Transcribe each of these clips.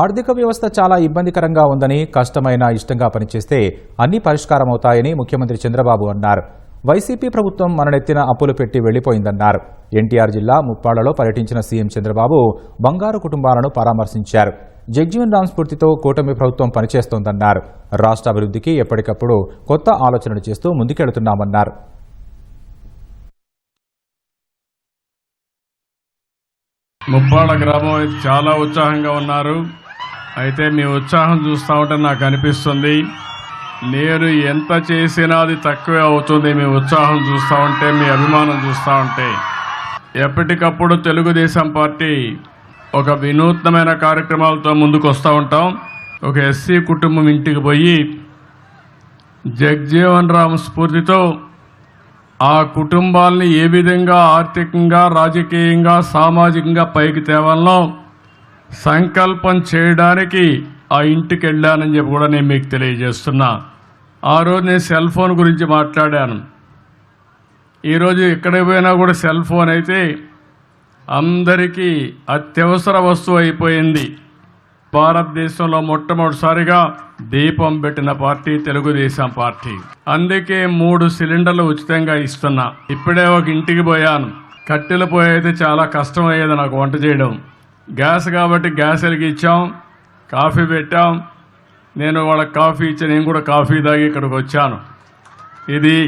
ఆర్థిక వ్యవస్థ చాలా ఇబ్బందికరంగా ఉందని కష్టమైన ఇష్టంగా పనిచేస్తే అన్ని పరిష్కారమవుతాయని ముఖ్యమంత్రి చంద్రబాబు అన్నారు. వైసీపీ ప్రభుత్వం మననెత్తిన అప్పులు పెట్టి వెళ్ళిపోయిందన్నారు ఎన్టీఆర్ జిల్లా ముప్పాళ్ళలో పర్యటించిన సీఎం చంద్రబాబు బంగారు కుటుంబాలను పరామర్శించారు. జగ్జీవన్ రామ్ స్ఫూర్తితో కూటమి ప్రభుత్వం పనిచేస్తోందన్నారు. రాష్ట్ర అభివృద్ధికి ఎప్పటికప్పుడు కొత్త ఆలోచనలు చేస్తూ ముందుకెళ్తున్నామన్నారు. ముప్పాడ గ్రామం అయితే చాలా ఉత్సాహంగా ఉన్నారు. అయితే మీ ఉత్సాహం చూస్తూ ఉంటే నాకు అనిపిస్తుంది. నేను ఎంత చేసినా అది తక్కువే అవుతుంది. మీ ఉత్సాహం చూస్తూ ఉంటే మీ అభిమానం చూస్తూ ఉంటే. ఎప్పటికప్పుడు తెలుగుదేశం పార్టీ ఒక వినూత్నమైన కార్యక్రమాలతో ముందుకు వస్తూ ఉంటాం. ఒక ఎస్సీ కుటుంబం ఇంటికి పోయి జగ్జీవన్ రామ్ స్ఫూర్తితో ఆ కుటుంబాల్ని ఏ విధంగా ఆర్థికంగా రాజకీయంగా సామాజికంగా పైకి తేవాలనో సంకల్పం చేయడానికి ఆ ఇంటికి వెళ్ళానని చెప్పి కూడా నేను మీకు తెలియజేస్తున్నా. ఆ రోజు నేను సెల్ ఫోన్ గురించి మాట్లాడాను. ఈరోజు ఎక్కడికి పోయినా కూడా సెల్ ఫోన్ అయితే అందరికీ అత్యవసర వస్తువు అయిపోయింది. భారతదేశంలో మొట్టమొదటిసారిగా దీపం పెట్టిన పార్టీ తెలుగుదేశం పార్టీ. అందుకే మూడు సిలిండర్లు ఉచితంగా ఇస్తున్నా. ఇప్పుడే ఒక ఇంటికి పోయాను. కట్టెలు పోయితే చాలా కష్టం అయ్యేది నాకు వంట చేయడం. గ్యాస్ కాబట్టి గ్యాస్ వెలిగించాం కాఫీ పెట్టాం. నేను వాళ్ళకి కాఫీ ఇచ్చి నేను కూడా కాఫీ తాగి ఇక్కడికి వచ్చాను. ఇది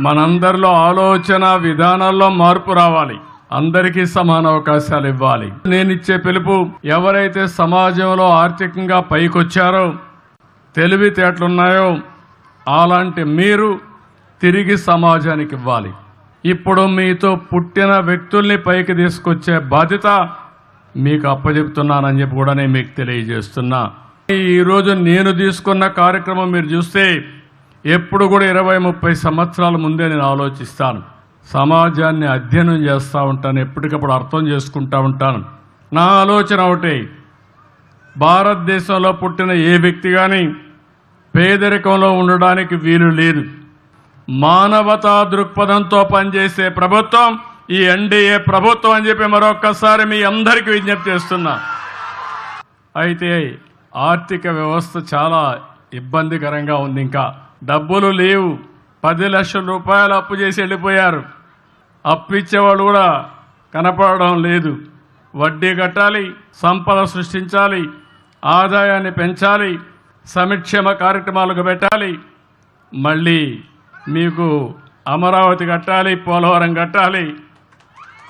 మనందరిలో ఆలోచన విధానాల్లో మార్పు రావాలి. అందరికీ సమాన అవకాశాలు ఇవ్వాలి. నేను ఇచ్చే పిలుపు ఎవరైతే సమాజంలో ఆర్థికంగా పైకొచ్చారో తెలివితేటలున్నాయో అలాంటి మీరు తిరిగి సమాజానికి ఇవ్వాలి. ఇప్పుడు మీతో పుట్టిన వ్యక్తుల్ని పైకి తీసుకొచ్చే బాధ్యత మీకు అప్పచెప్తున్నానని చెప్పి కూడా నేను మీకు తెలియజేస్తున్నా. ఈరోజు నేను తీసుకున్న కార్యక్రమం మీరు చూస్తే ఎప్పుడు కూడా ఇరవై ముప్పై సంవత్సరాల ముందే నేను ఆలోచిస్తాను. సమాజాన్ని అధ్యయనం చేస్తూ ఉంటాను ఎప్పటికప్పుడు అర్థం చేసుకుంటూ ఉంటాను. నా ఆలోచన ఒకటే భారతదేశంలో పుట్టిన ఏ వ్యక్తి కానీ పేదరికంలో ఉండడానికి వీలు లేదు. మానవతా దృక్పథంతో పనిచేసే ప్రభుత్వం ఈ ఎన్డీఏ ప్రభుత్వం అని చెప్పి మరొక్కసారి మీ అందరికీ విజ్ఞప్తి చేస్తున్నా. అయితే ఆర్థిక వ్యవస్థ చాలా ఇబ్బందికరంగా ఉంది ఇంకా. డబ్బులు లేవు. పది లక్షల రూపాయలు అప్పు చేసి వెళ్ళిపోయారు. అప్పు ఇచ్చేవాళ్ళు కూడా కనపడడం లేదు. వడ్డీ కట్టాలి సంపద సృష్టించాలి ఆదాయాన్ని పెంచాలి సంక్షేమ కార్యక్రమాలకు పెట్టాలి. మళ్ళీ మీకు అమరావతి కట్టాలి పోలవరం కట్టాలి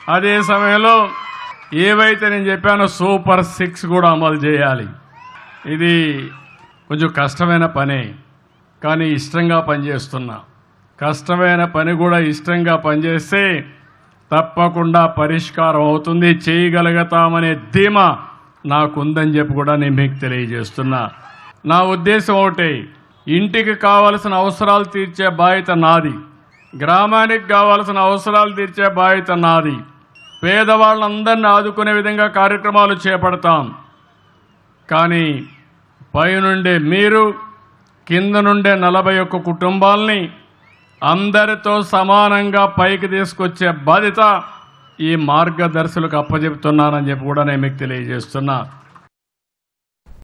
అదే సమయంలో ఏవైతే నేను చెప్పానో సూపర్ సిక్స్ కూడా అమలు చేయాలి. ఇది కొంచెం కష్టమైన పనే కానీ ఇష్టంగా పనిచేస్తున్నా. కష్టమైన పని కూడా ఇష్టంగా పనిచేస్తే తప్పకుండా పరిష్కారం అవుతుంది. చేయగలుగుతామనే ధీమా నాకుందని చెప్పి కూడా నేను మీకు తెలియజేస్తున్నా. నా ఉద్దేశం ఒకటే ఇంటికి కావలసిన అవసరాలు తీర్చే బాధ్యత నాది. గ్రామానికి కావాల్సిన అవసరాలు తీర్చే బాధ్యత నాది. పేదవాళ్ళందరినీ ఆదుకునే విధంగా కార్యక్రమాలు చేపడతాం. కానీ పైనుండే మీరు కింద నుండే నలభై ఒక్క కుటుంబాల్ని అందరితో సమానంగా పైకి తీసుకొచ్చే బాధ్యత ఈ మార్గదర్శులకు అప్పచెప్తున్నానని చెప్పి కూడా నేను మీకు తెలియజేస్తున్నా.